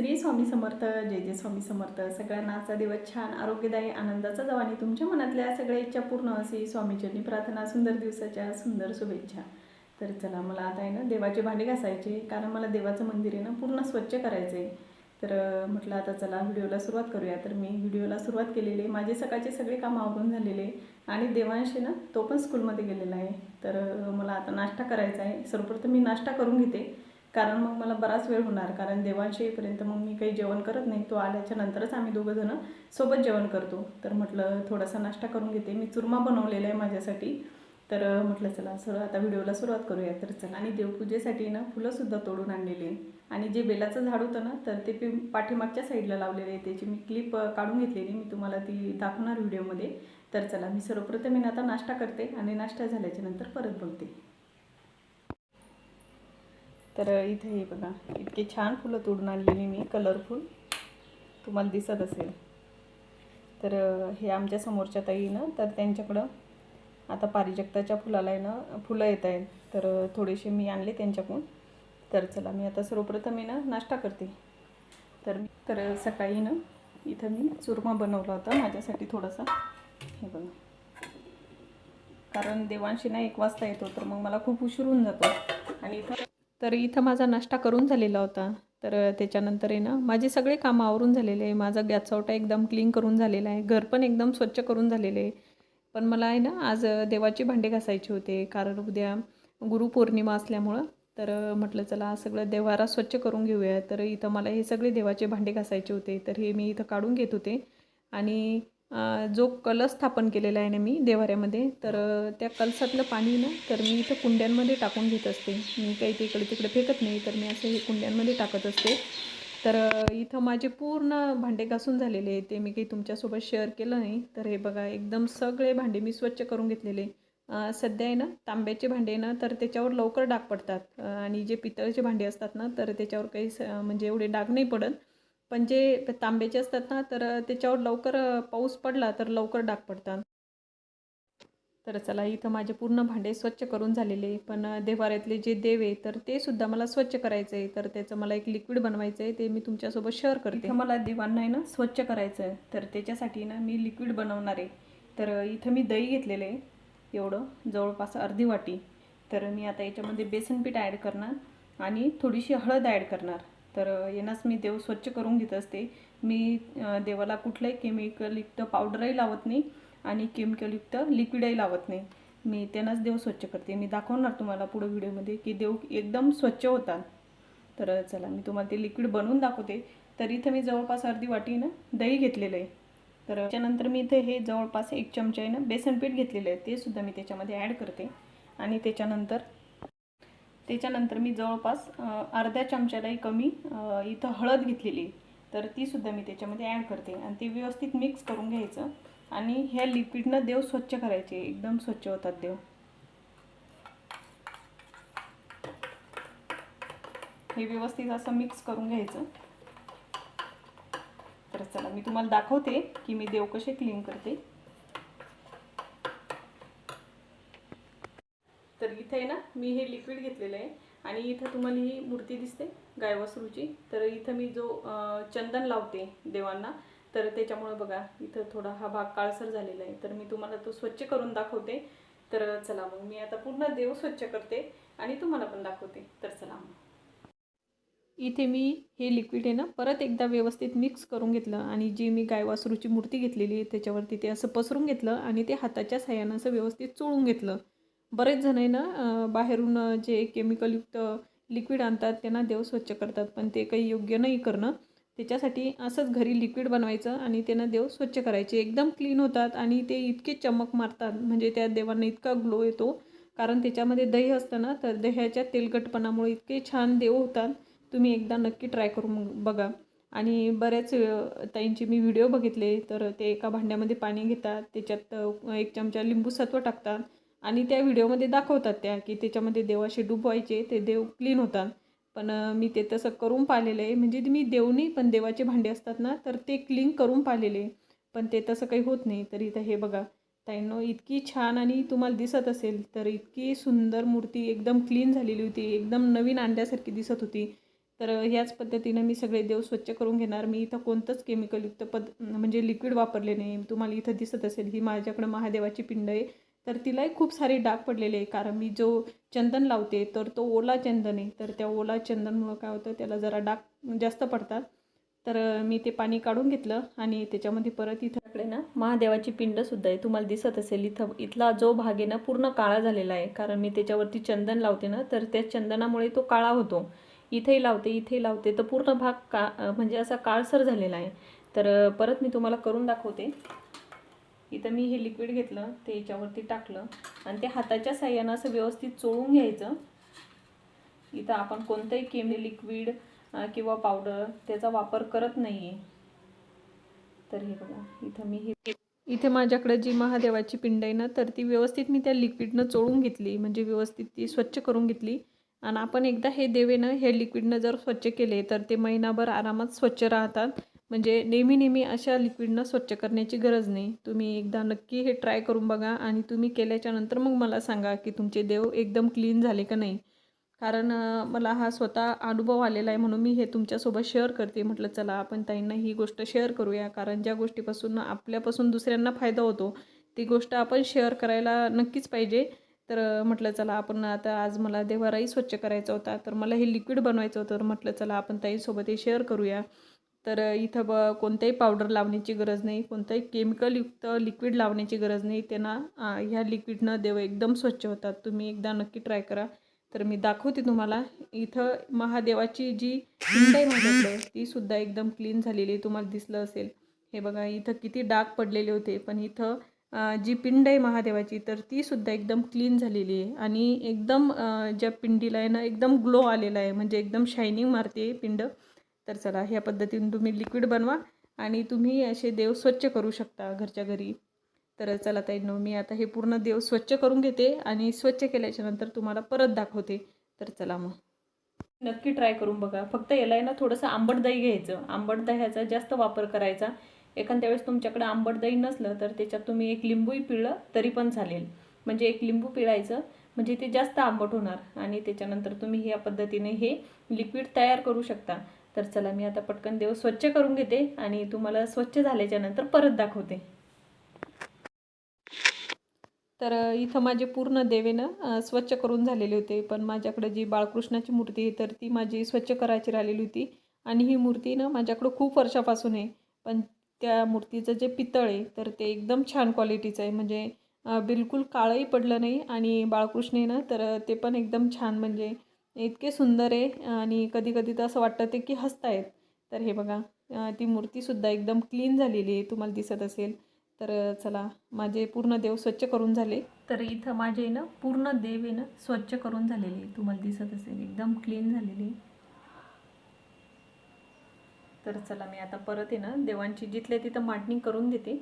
श्री स्वामी समर्थ जय जय स्वामी समर्थ. सगळ्यांना आजचा दिवस छान आरोग्यदायी आनंदाचा जावा आणि तुमच्या मनातल्या सगळ्या इच्छा पूर्ण असे स्वामीचरणी प्रार्थना सुंदर दिवसाच्या सुंदर शुभेच्छा. तर चला मला आता आहे ना देवाचे भांडे घासायचे कारण मला देवाचं मंदिर आहे ना पूर्ण स्वच्छ करायचं आहे तर म्हटलं आता चला व्हिडिओला सुरुवात करूया. तर मी व्हिडिओला सुरुवात केलेली आहे. माझे सकाळचे सगळे कामं आवरून झालेले आणि देवांशी ना तो पण स्कूलमध्ये गेलेला आहे. तर मला आता नाश्ता करायचा आहे. सर्वप्रथम मी नाश्ता करून घेते. कारण मग मला बराच वेळ होणार कारण देवांशी येईपर्यंत मग मी काही जेवण करत नाही. तो आल्याच्या नंतरच आम्ही दोघंजणं सोबत जेवण करतो. तर म्हटलं थोडासा नाश्ता करून घेते. मी चुरमा बनवलेला आहे माझ्यासाठी. तर म्हटलं चला सर आता व्हिडिओला सुरुवात करूया. तर चला आणि देवपूजेसाठी ना फुलंसुद्धा तोडून आणलेली आहे. आणि जे बेलाचं झाड होतं ना तर ते पी पाठीमागच्या साईडला लावलेले आहे. त्याची मी क्लिप काढून घेतलेली मी तुम्हाला ती दाखवणार व्हिडिओमध्ये. तर चला मी सर्वप्रथम मी आता नाश्ता करते आणि नाश्ता झाल्याच्यानंतर परत बोलते. तर इथे हे बघा इतके छान फुलं तोडून आणलेली मी कलरफुल तुम्हाला दिसत असेल. तर हे आमच्या समोरच्या ताई ना तर त्यांच्याकडं आता पारिजगताच्या फुलाला आहे ना फुलं येत आहेत. तर थोडेसे मी आणले त्यांच्याकडून. तर चला मी आता सर्वप्रथम मी ना नाश्ता करते. तर मी तर सकाळी ना इथं मी चुरमा बनवला होता माझ्यासाठी थोडासा. हे बघा. कारण देवांशी ना एक वाजता येतो तर मग मला खूप उशीर होऊन जातो. आणि इथं तर इथं माझा नाश्ता करून झालेला होता. तर त्याच्यानंतर आहे ना माझे सगळे कामं आवरून झालेले आहे. माझा गॅस एकदम क्लीन करून झालेला आहे. घर पण एकदम स्वच्छ करून झालेले आहे. पण मला आहे ना आज देवाचे भांडे घासायचे होते. कारण उद्या गुरुपौर्णिमा असल्यामुळं. तर म्हटलं चला सगळं देवारा स्वच्छ करून घेऊया. तर इथं मला हे सगळे देवाचे भांडे घासायचे होते. तर हे मी इथं काढून घेत होते. आणि जो कलस स्थापन केलेला आहे ना मी देवाऱ्यामध्ये तर त्या कलसातलं पाणी ना तर मी इथं कुंड्यांमध्ये टाकून घेत असते. मी काही ते इकडे तिकडे फेकत नाही तर मी असं हे कुंड्यांमध्ये टाकत असते. तर इथं माझे पूर्ण भांडे घासून झालेले आहे ते मी काही तुमच्यासोबत शेअर केलं नाही. तर हे बघा एकदम सगळे भांडे मी स्वच्छ करून घेतलेले. सध्या आहे ना तांब्याचे भांडे ना तर त्याच्यावर लवकर डाग पडतात. आणि जे पितळचे भांडे असतात ना तर त्याच्यावर काही स- म्हणजे एवढे डाग नाही पडत. पण जे तांब्याचे असतात ना तर त्याच्यावर लवकर पाऊस पडला तर लवकर डाग पडतात. तर चला इथं माझे पूर्ण भांडे स्वच्छ करून झालेले पण देवाऱ्यातले जे देव आहे तर ते सुद्धा मला स्वच्छ करायचं आहे. तर त्याचं मला एक लिक्विड बनवायचं आहे. ते मी तुमच्यासोबत शेअर करते. मला देवांना आहे ना स्वच्छ करायचं आहे. तर त्याच्यासाठी ना मी लिक्विड बनवणार आहे. तर इथं मी दही घेतलेलं आहे. एवढं जवळपास अर्धी वाटी. तर मी आता याच्यामध्ये बेसन पीठ ॲड करणार आणि थोडीशी हळद ॲड करणार. तर येणंच मी देव स्वच्छ करून घेत असते. मी देवाला कुठलंही केमिकलयुक्त पावडरही लावत नाही आणि केमिकलयुक्त लिक्विडही लावत नाही. मी त्यांनाच देव स्वच्छ करते. मी दाखवणार तुम्हाला पुढे व्हिडिओमध्ये की देव एकदम स्वच्छ होतात. तर चला मी तुम्हाला ते लिक्विड बनवून दाखवते. तर इथं मी जवळपास अर्धी वाटी ना दही घेतलेलं आहे. तर त्याच्यानंतर मी इथे हे जवळपास एक चमचा आहे ना बेसनपीठ घेतलेलं आहे. ते सुद्धा मी त्याच्यामध्ये ॲड करते. आणि त्याच्यानंतर त्याच्यानंतर मी जवळपास अर्ध्या चमच्यालाही कमी इथं हळद घेतलेली तर तीसुद्धा मी त्याच्यामध्ये ॲड करते. आणि ते व्यवस्थित मिक्स करून घ्यायचं. आणि ह्या लिक्विडनं देव स्वच्छ करायचे. एकदम स्वच्छ होतात देव. हे व्यवस्थित असं मिक्स करून घ्यायचं. तर चला मी तुम्हाला दाखवते की मी देव कसे क्लीन करते तर इथे आहे ना मी हे लिक्विड घेतलेलं आहे. आणि इथं तुम्हाला ही मूर्ती दिसते गायवासरूची. तर इथं मी जो चंदन लावते देवांना तर त्याच्यामुळं बघा इथं थोडा हा भाग काळसर झालेला आहे. तर मी तुम्हाला तो स्वच्छ करून दाखवते. तर चला मग मी आता पूर्ण देव स्वच्छ करते आणि तुम्हाला पण दाखवते. तर चला मग. इथे मी हे लिक्विड आहे ना परत एकदा व्यवस्थित मिक्स करून घेतलं आणि जी मी गायवासरूची मूर्ती घेतलेली आहे त्याच्यावरती ते असं पसरून घेतलं आणि ते हाताच्या साह्यानं असं व्यवस्थित चोळून घेतलं. बरेच जण आहे ना बाहेरून जे केमिकलयुक्त लिक्विड आणतात त्यांना देव स्वच्छ करतात. पण ते काही योग्य नाही करणं. त्याच्यासाठी असंच घरी लिक्विड बनवायचं आणि त्यांना देव स्वच्छ करायचे. एकदम क्लीन होतात आणि ते इतके चमक मारतात. म्हणजे त्या देवांना इतका ग्लो येतो. कारण त्याच्यामध्ये दही असतं ना तर दह्याच्या तेलकटपणामुळे इतके छान देव होतात. तुम्ही एकदा नक्की ट्राय करून बघा. आणि बऱ्याच ताईंचे मी व्हिडिओ बघितले. तर ते एका भांड्यामध्ये पाणी घेतात. त्याच्यात एक चमचा लिंबू सत्व टाकतात. आणि त्या व्हिडिओमध्ये दाखवतात त्या की त्याच्यामध्ये देवाशी डुबवायचे ते देव क्लीन होतात. पण मी ते तसं करून पाहिलेलं आहे. म्हणजे मी देवनी पण देवाचे भांडे असतात ना तर ते क्लीन करून पाहिलेले पण ते तसं काही होत नाही. तर इथं हे बघा. ताईंनो इतकी छान आणि तुम्हाला दिसत असेल तर इतकी सुंदर मूर्ती एकदम क्लीन झालेली होती. एकदम नवीन अंड्यासारखी दिसत होती. तर ह्याच पद्धतीनं मी सगळे देव स्वच्छ करून घेणार. मी इथं कोणतंच केमिकलयुक्त पद म्हणजे लिक्विड वापरले नाही. तुम्हाला इथं दिसत असेल ही माझ्याकडं महादेवाची पिंड आहे. तर तिलाही खूप सारे डाग पडलेले आहे कारण मी जो चंदन लावते तर तो ओला चंदन आहे. तर त्या ओला चंदनमुळं काय होतं त्याला जरा डाग जास्त पडतात. तर मी ते पाणी काढून घेतलं आणि त्याच्यामध्ये परत इथं आपले ना महादेवाची पिंडसुद्धा आहे. तुम्हाला दिसत असेल इथं इथला जो भाग आहे ना पूर्ण काळा झालेला आहे. कारण मी त्याच्यावरती चंदन लावते ना तर त्या चंदनामुळे तो काळा होतो. इथेही लावते इथेही लावते. तर पूर्ण भाग का म्हणजे असा काळसर झालेला आहे. तर परत मी तुम्हाला करून दाखवते. इथं मी हे लिक्विड घेतलं ते याच्यावरती टाकलं. आणि ते हाताच्या साह्यानं असं व्यवस्थित चोळून घ्यायचं. इथं आपण कोणतंही केमी लिक्विड किंवा पावडर त्याचा वापर करत नाही आहे तर हे बघा इथं मी हे इथे माझ्याकडे जी महादेवाची पिंड आहे ना तर ती व्यवस्थित मी त्या लिक्विडनं चोळून घेतली. म्हणजे व्यवस्थित ती स्वच्छ करून घेतली. आणि आपण एकदा हे देवेनं हे लिक्विडनं जर स्वच्छ केले तर ते महिनाभर आरामात स्वच्छ राहतात. म्हणजे नेहमी नेहमी अशा लिक्विडनं स्वच्छ करण्याची गरज नाही. तुम्ही एकदा नक्की हे ट्राय करून बघा आणि तुम्ही केल्याच्यानंतर मग मला सांगा की तुमचे देव एकदम क्लीन झाले का नाही. कारण मला हा स्वतः अनुभव आलेला आहे म्हणून मी हे तुमच्यासोबत शेअर करते. म्हटलं चला आपण ताईंना ही गोष्ट शेअर करूया. कारण ज्या गोष्टीपासून आपल्यापासून दुसऱ्यांना फायदा होतो ती गोष्ट आपण शेअर करायला नक्कीच पाहिजे. तर म्हटलं चला आपण आता आज मला देवाराही स्वच्छ करायचा होता. तर मला हे लिक्विड बनवायचं होतं. तर म्हटलं चला आपण ताईंसोबत हे शेअर करूया. तर इथं ब कोणत्याही पावडर लावण्याची गरज नाही कोणत्याही केमिकलयुक्त लिक्विड लावण्याची गरज नाही. त्यांना ह्या लिक्विडनं देव एकदम स्वच्छ होतात. तुम्ही एकदा नक्की ट्राय करा. तर मी दाखवते तुम्हाला. इथं महादेवाची जी पिंड आहे माझ्याकडे ती सुद्धा एकदम क्लीन झालेली आहे. तुम्हाला दिसलं असेल. हे बघा इथं किती डाग पडलेले होते. पण इथं जी पिंड आहे महादेवाची तर ती सुद्धा एकदम क्लीन झालेली आहे. आणि एकदम ज्या पिंडीला आहे ना एकदम ग्लो आलेला आहे. म्हणजे एकदम शायनिंग मारते पिंड. तर चला ह्या पद्धतीने तुम्ही लिक्विड बनवा आणि तुम्ही असे देव स्वच्छ करू शकता घरच्या घरी. तर चला ताईनो मी आता हे पूर्ण देव स्वच्छ करून घेते आणि स्वच्छ केल्याच्यानंतर तुम्हाला परत दाखवते. तर चला मग. नक्की ट्राय करून बघा. फक्त याला आहे ना थोडंसं आंबट दही घ्यायचं. आंबट दह्याचा जास्त वापर करायचा. एखाद्या वेळेस तुमच्याकडे आंबट दही नसलं तर त्याच्यात तुम्ही एक लिंबूही पिळलं तरी पण चालेल. म्हणजे एक लिंबू पिळायचं म्हणजे ते जास्त आंबट होणार आणि त्याच्यानंतर तुम्ही ह्या पद्धतीने हे लिक्विड तयार करू शकता. तर चला मी आता पटकन देव स्वच्छ करून घेते आणि तुम्हाला स्वच्छ झाल्याच्यानंतर परत दाखवते. तर इथं माझे पूर्ण देवेनं स्वच्छ करून झालेले होते. पण माझ्याकडे जी बाळकृष्णाची मूर्ती आहे तर ती माझी स्वच्छ करायची राहिलेली होती. आणि ही मूर्ती ना माझ्याकडं खूप वर्षापासून आहे. पण त्या मूर्तीचं जे पितळ आहे तर ते एकदम छान क्वालिटीचं आहे. म्हणजे बिलकुल काळंही पडलं नाही आणि बाळकृष्ण आहे ना तर ते पण एकदम छान म्हणजे इतके सुंदर आहे आणि कधी कधी तर असं वाटतं ते की हसतायत. तर हे बघा ती मूर्तीसुद्धा एकदम क्लीन झालेली आहे तुम्हाला दिसत असेल. तर चला माझे पूर्ण देव स्वच्छ करून झाले. तर इथं माझे ना पूर्ण देव आहे ना स्वच्छ करून झालेले तुम्हाला दिसत असेल एकदम क्लीन झालेली तर चला मी आता परत आहे ना देवांची जिथल्या तिथं मांडणी करून देते.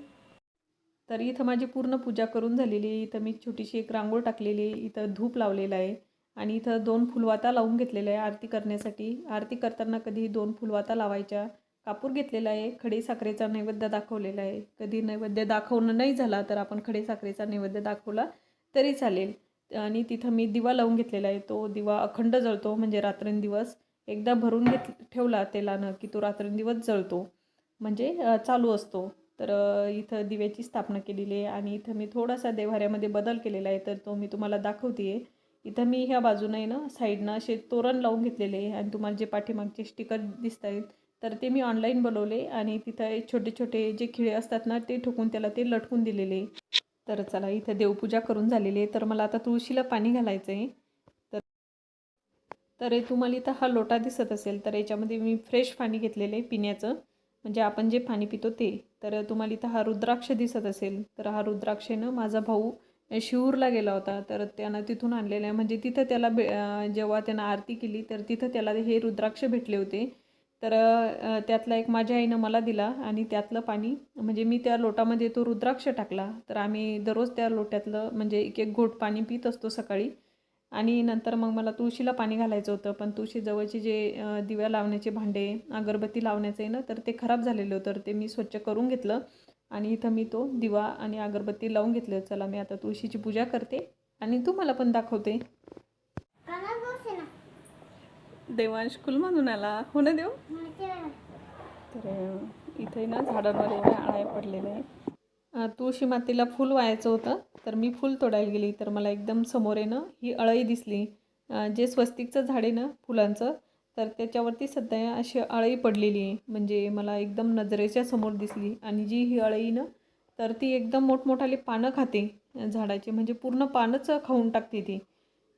तर इथं माझी पूर्ण पूजा करून झालेली आहे. इथं मी छोटीशी एक रांगोळ टाकलेली आहे. इथं धूप लावलेला आहे. आणि इथं दोन फुलवाता लावून घेतलेल्या आहे आरती करण्यासाठी. आरती करताना कधी दोन फुलवाता लावायच्या. कापूर घेतलेला आहे खडे साखरेचा नैवेद्य दाखवलेला आहे. कधी नैवेद्य दाखवणं नाही झाला तर आपण खडे साखरेचा नैवेद्य दाखवला तरी चालेल. आणि तिथं मी दिवा लावून घेतलेला आहे. तो दिवा अखंड जळतो म्हणजे रात्रंदिवस. एकदा भरून घेत ठेवला तेलानं की तो रात्रंदिवस जळतो. म्हणजे चालू असतो. तर इथं दिव्याची स्थापना केलेली आहे. आणि इथं मी थोडासा देव्हाऱ्यामध्ये बदल केलेला आहे. तर तो मी तुम्हाला दाखवते आहे इथं मी ह्या बाजूनं आहे ना साईडनं असे तोरण लावून घेतलेले आहे आणि तुम्हाला जे पाठीमागचे स्टिकर दिसत आहेत तर ते मी ऑनलाईन बनवले आणि तिथं छोटे छोटे जे खिळे असतात ना ते ठोकून त्याला ते लटकून दिलेले तर चला इथं देवपूजा करून झालेली आहे. तर मला आता तुळशीला पाणी घालायचं आहे. तर तर तुम्हाला इथं हा लोटा दिसत असेल तर याच्यामध्ये मी फ्रेश पाणी घेतलेलं आहे पिण्याचं. म्हणजे आपण जे पाणी पितो ते. तर तुम्हाला इथं हा रुद्राक्ष दिसत असेल तर हा रुद्राक्षेनं माझा भाऊ शिवूरला गेला होता तर त्यानं तिथून आणलेलं आहे. म्हणजे तिथं त्याला भे जेव्हा त्यानं आरती केली तर तिथं त्याला हे रुद्राक्ष भेटले होते. तर त्यातला एक माझ्या आईनं मला दिला आणि त्यातलं पाणी म्हणजे मी त्या लोटामध्ये तो रुद्राक्ष टाकला. तर आम्ही दररोज त्या लोट्यातलं म्हणजे एक एक घोट पाणी पित असतो सकाळी. आणि नंतर मग मला तुळशीला पाणी घालायचं होतं. पण तुळशीजवळचे जे दिव्या लावण्याचे भांडे अगरबत्ती लावण्याचं आहे ना तर ते खराब झालेलं होतं. तर ते मी स्वच्छ करून घेतलं. आणि इथं मी तो दिवा आणि अगरबत्ती लावून घेतलं चला मी आता तुळशीची पूजा करते आणि तुम्हाला पण दाखवते. देवांश कुल म्हणून देवांश आला. हो ना देव? तर इथे ना झाडांवर एवढ्या आळ्या पडलेल्या आहे तुळशी मातेला फूल व्हायचं होतं तर मी फूल तोडायला गेली. तर मला एकदम समोर आहे ना ही अळई दिसली. जे स्वस्तिकचं झाड आहे ना फुलांचं तर त्याच्यावरती सध्या अशी अळई पडलेली आहे. म्हणजे मला एकदम नजरेच्या समोर दिसली. आणि जी ही अळई ना तर ती एकदम मोठमोठाले पानं खाते झाडाचे. म्हणजे पूर्ण पानंच खाऊन टाकते ती.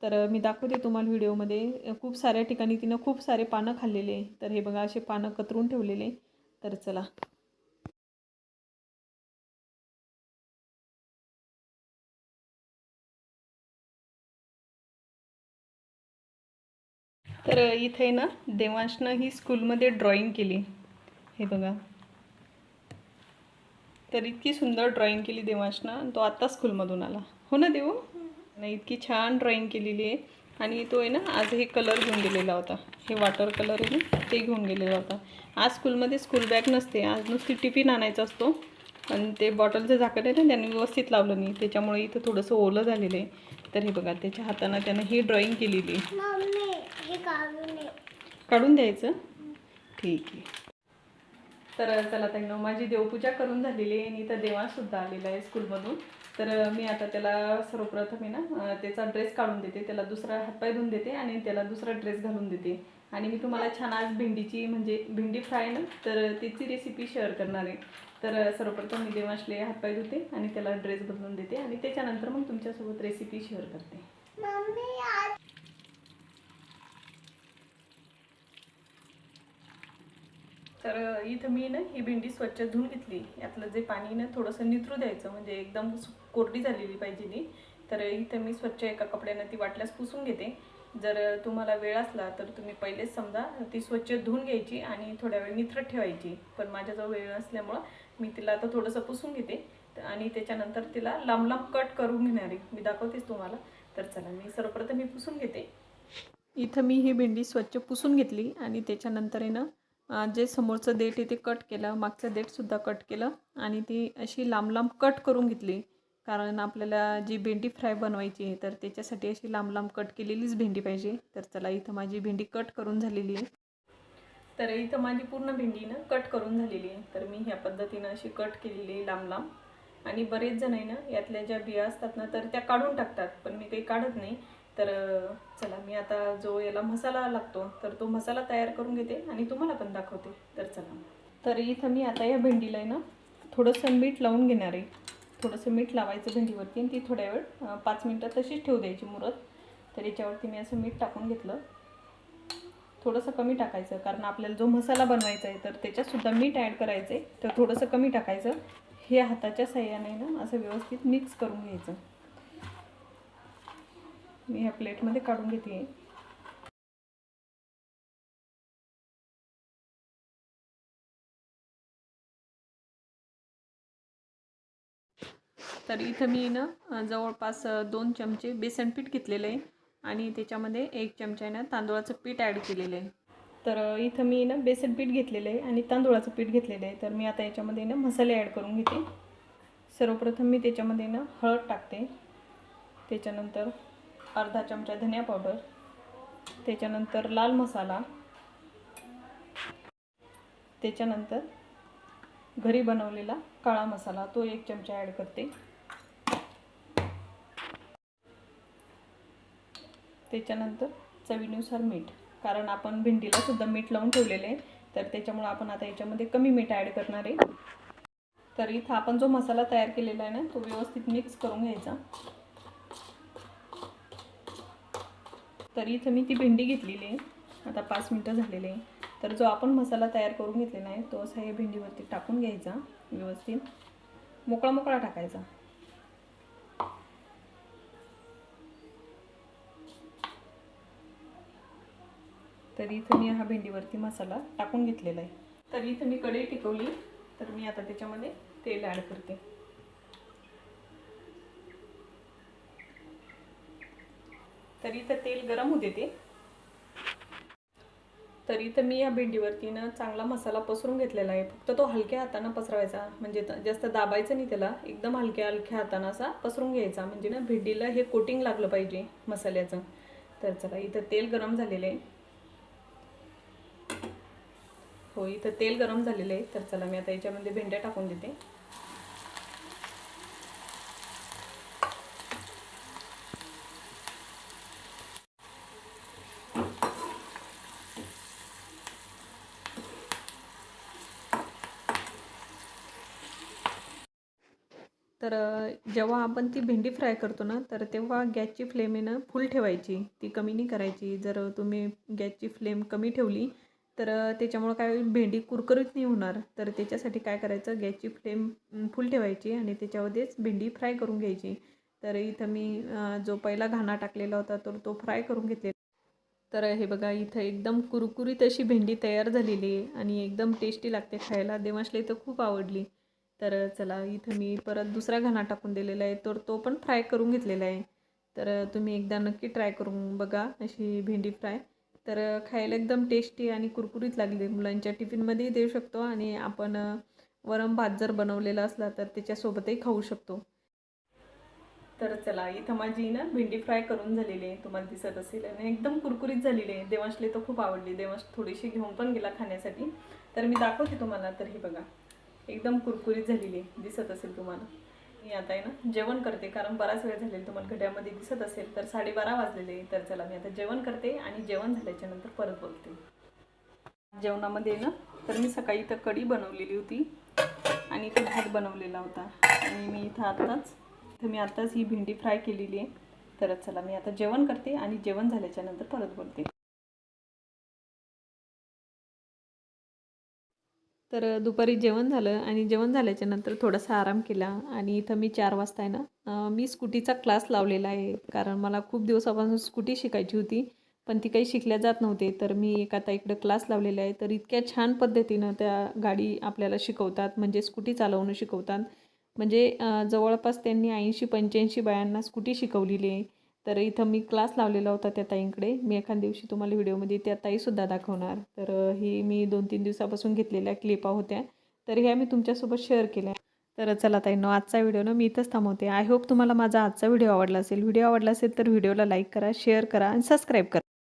तर मी दाखवते तुम्हाला व्हिडिओमध्ये. खूप साऱ्या ठिकाणी तिनं खूप सारे पानं खाल्लेले आहे. तर हे बघा असे पानं कतरून ठेवलेले तर चला. तर इथे ना देवांशनं ही स्कूलमध्ये ड्रॉइंग केली. हे बघा. तर इतकी सुंदर ड्रॉइंग केली देवांशनं आणि तो आत्ता स्कूलमधून आला. हो ना देऊ नाही इतकी छान ड्रॉइंग केलेली आहे. आणि तो आहे ना आज हे कलर घेऊन गेलेला होता. हे वॉटर कलर आहे ना ते घेऊन गेलेला होता. आज स्कूलमध्ये स्कूल बॅग नसते. आज नुसती टिफिन आणायचा असतो. आणि ते बॉटलचं झाकण आहे ना त्यांनी व्यवस्थित लावलं नाही. त्याच्यामुळे इथं थोडंसं ओलं झालेलं आहे. तर हे बघा त्याच्या हातानं त्यानं ही ड्रॉइंग केलेली. काढून द्यायचं? ठीक आहे. तर चला ताईनं माझी देवपूजा करून झालेली आहे आणि इथं देवासुद्धा आलेला आहे स्कूलमधून. तर मी आता त्याला सर्वप्रथम आहे ना त्याचा ड्रेस काढून देते त्याला दुसरा हातपाय धुवून देते आणि त्याला दुसरा ड्रेस घालून देते. आणि मी तुम्हाला छान आज भेंडीची म्हणजे भेंडी फ्राय ना तर त्याची रेसिपी शेअर करणार आहे. तर सर्वप्रथम मी देवाशले हातपाय धुते आणि त्याला ड्रेस बदलून देते आणि त्याच्यानंतर मग तुमच्यासोबत रेसिपी शेअर करते. तर इथं मी ना ही भेंडी स्वच्छ धुवून घेतली. यातलं जे पाणी ना थोडंसं निथरू द्यायचं म्हणजे एकदम कोरडी झालेली पाहिजे ती. तर इथं मी स्वच्छ एका कपड्यानं ती वाटल्यास पुसून घेते. जर तुम्हाला वेळ असला तर तुम्ही पहिलेच समजा ती स्वच्छ धुवून घ्यायची आणि थोड्या वेळ निथरत ठेवायची. पण माझ्याजवळ वेळ नसल्यामुळं मी तिला आता थोडंसं पुसून घेते. आणि त्याच्यानंतर तिला लांब लांब कट करून घेणार. आहे मी दाखवतेच तुम्हाला. तर चला मी सर्वप्रथम मी पुसून घेते. इथं मी ही भेंडी स्वच्छ पुसून घेतली. आणि त्याच्यानंतर आहे ना जे समोरचं देठ आहे ते कट केलं. मागचं देठसुद्धा कट केलं. आणि ती अशी लांब लांब कट करून घेतली. कारण आपल्याला जी भेंडी फ्राय बनवायची आहे तर त्याच्यासाठी अशी लांब लांब कट केलेलीच भेंडी पाहिजे. तर चला इथं माझी भेंडी कट करून झालेली आहे. तर इथं माझी पूर्ण भेंडी ना कट करून झालेली आहे. तर मी ह्या पद्धतीनं अशी कट केलेली आहे लांब लांब आणि बरेच जण आहे ना यातल्या ज्या बिया असतात ना तर त्या काढून टाकतात. पण मी काही काढत नाही. तर चला मी आता जो याला मसाला लागतो तर तो मसाला तयार करून घेते आणि तुम्हाला पण दाखवते. तर चला. तर इथं मी आता या भेंडीला आहे ना थोडंसं मीठ लावून घेणार आहे. थोडंसं मीठ लावायचं भेंडीवरती आणि ती थोड्या वेळ पाच मिनटं तशीच ठेवू द्यायची मुरत. तर याच्यावरती मी असं मीठ टाकून घेतलं. थोडंसं कमी टाकायचं कारण आपल्याला जो मसाला बनवायचा आहे तर त्याच्यातसुद्धा मीठ ॲड करायचं आहे तर थोडंसं कमी टाकायचं. हे हाताच्या सहाय्याने ना असं व्यवस्थित मिक्स करून घ्यायचं. मी ह्या प्लेटमध्ये काढून घेते. तर इथं मी ना जवळपास दोन चमचे बेसन पीठ घेतलेलं आहे. आणि त्याच्यामध्ये एक चमचा आहे ना तांदूळाचं पीठ ॲड केलेलं आहे. तर इथं मी ना बेसन पीठ घेतलेलं आहे आणि तांदूळाचं पीठ घेतलेलं आहे. तर मी आता याच्यामध्ये ना मसाले ॲड करून घेते. सर्वप्रथम मी त्याच्यामध्ये ना हळद टाकते. त्याच्यानंतर अर्धा चमचा धनिया पावडर. त्याच्यानंतर लाल मसाला. त्याच्यानंतर घरी बनवलेला काळा मसाला तो एक चमचा ॲड करते. त्याच्यानंतर चवीनुसार मीठ. कारण आपण भेंडीला सुद्धा मीठ लावून ठेवलेलं आहे. तर त्याच्यामुळं आपण आता याच्यामध्ये कमी मीठ ॲड करणार आहे. तर इथं आपण जो मसाला तयार केलेला आहे ना तो व्यवस्थित मिक्स करून घ्यायचा. तरी इथं मी ती भेंडी घेतलेली आहे. आता पाच मिनटं झालेले आहे. तर जो आपण मसाला तयार करून घेतलेला आहे तो असा या भेंडीवरती टाकून घ्यायचा व्यवस्थित. मोकळा मोकळा टाकायचा. तर इथं मी हा भेंडीवरती मसाला टाकून घेतलेला आहे. तर इथं मी कढई टिकवली तर मी आता त्याच्यामध्ये तेल ॲड करते. तर इथं तेल गरम होते ते तर इथं मी या भेंडीवरती ना चांगला मसाला पसरून घेतलेला आहे. फक्त तो हलक्या हातानं पसरवायचा म्हणजे जास्त दाबायचं नाही त्याला. एकदम हलक्या हलक्या हातानं असा पसरून घ्यायचा. म्हणजे ना भेंडीला हे कोटिंग लागलं पाहिजे मसाल्याचं. तर चला इथं तेल गरम झालेलं आहे. हो इथं तेल गरम झालेलं आहे. तर चला मी आता याच्यामध्ये भेंड्या टाकून देते. तर जेव्हा आपण ती भेंडी फ्राय करतो ना तर तेव्हा गॅसची फ्लेम आहे ना फुल ठेवायची. ती कमी नाही करायची. जर तुम्ही गॅसची फ्लेम कमी ठेवली तर त्याच्यामुळं काय होईल? भेंडी कुरकुरीत नाही होणार. तर त्याच्यासाठी काय करायचं? गॅसची फ्लेम फुल ठेवायची आणि त्याच्यामध्येच भेंडी फ्राय करून घ्यायची. तर इथं मी जो पहिला घाणा टाकलेला होता तर तो फ्राय करून घेतलेला. तर हे बघा इथं एकदम कुरकुरीत अशी भेंडी तयार झालेली आहे आणि एकदम टेस्टी लागते खायला. देवाशला तर खूप आवडली. तर चला इथं मी परत दुसरा घाणा टाकून दिलेला आहे. तर तो पण फ्राय करून घेतलेला आहे. तर तुम्ही एकदा नक्की ट्राय करून बघा अशी भेंडी फ्राय. तर खायला एकदम टेस्टी आणि कुरकुरीत लागली मुलांच्या टिफिनमध्येही देऊ शकतो आणि आपण वरम भात जर बनवलेला असला तर त्याच्यासोबतही खाऊ शकतो. तर चला इथं माझी ना भेंडी फ्राय करून झालेली आहे. तुम्हाला दिसत असेल आणि एकदम कुरकुरीत झालेली आहे. देवांशले तर खूप आवडली. देवांश थोडीशी घेऊन पण गेला खाण्यासाठी. तर मी दाखवते तुम्हाला. तर हे बघा एकदम कुरकुरीत झालेली आहे. दिसत असेल तुम्हाला. मी आता आहे ना जेवण करते कारण बराच वेळ झालेला तुम्हाला घड्यामध्ये दिसत असेल तर साडेबारा वाजलेले तर चला मी आता जेवण करते आणि जेवण झाल्याच्यानंतर परत बोलते. जेवणामध्ये ना तर मी सकाळी इथं कढी बनवलेली होती आणि इथं भात बनवलेला होता. आणि मी इथं आत्ताच इथं मी आत्ताच ही भेंडी फ्राय केलेली आहे. तर चला मी आता जेवण करते आणि जेवण झाल्याच्यानंतर परत बोलते. तर दुपारी जेवण झालं आणि जेवण झाल्याच्यानंतर थोडासा आराम केला आणि इथं मी चार वाजता आहे ना मी स्कूटीचा क्लास लावलेला आहे. कारण मला खूप दिवसापासून स्कूटी शिकायची होती पण ती काही शिकल्या जात नव्हते. तर मी एक आता इकडं क्लास लावलेला आहे. तर इतक्या छान पद्धतीनं त्या गाडी आपल्याला शिकवतात म्हणजे स्कूटी चालवणं शिकवतात. म्हणजे जवळपास त्यांनी ऐंशी पंच्याऐंशी बायांना स्कूटी शिकवलेली आहे. तर इथं मी क्लास लावलेला होता त्या ताईंकडे. मी एखाद्या दिवशी तुम्हाला व्हिडिओमध्ये त्या ताईसुद्धा दाखवणार. तर ही मी दोन तीन दिवसापासून घेतलेल्या क्लिपा होत्या. तर ह्या मी तुमच्यासोबत शेअर केल्या. तर चला ताईनो आजचा व्हिडिओ ना मी इथंच थांबवते. आय होप तुम्हाला माझा आजचा व्हिडिओ आवडला असेल. व्हिडिओ आवडला असेल तर व्हिडिओला लाईक करा शेअर करा आणि सबस्क्राईब करा.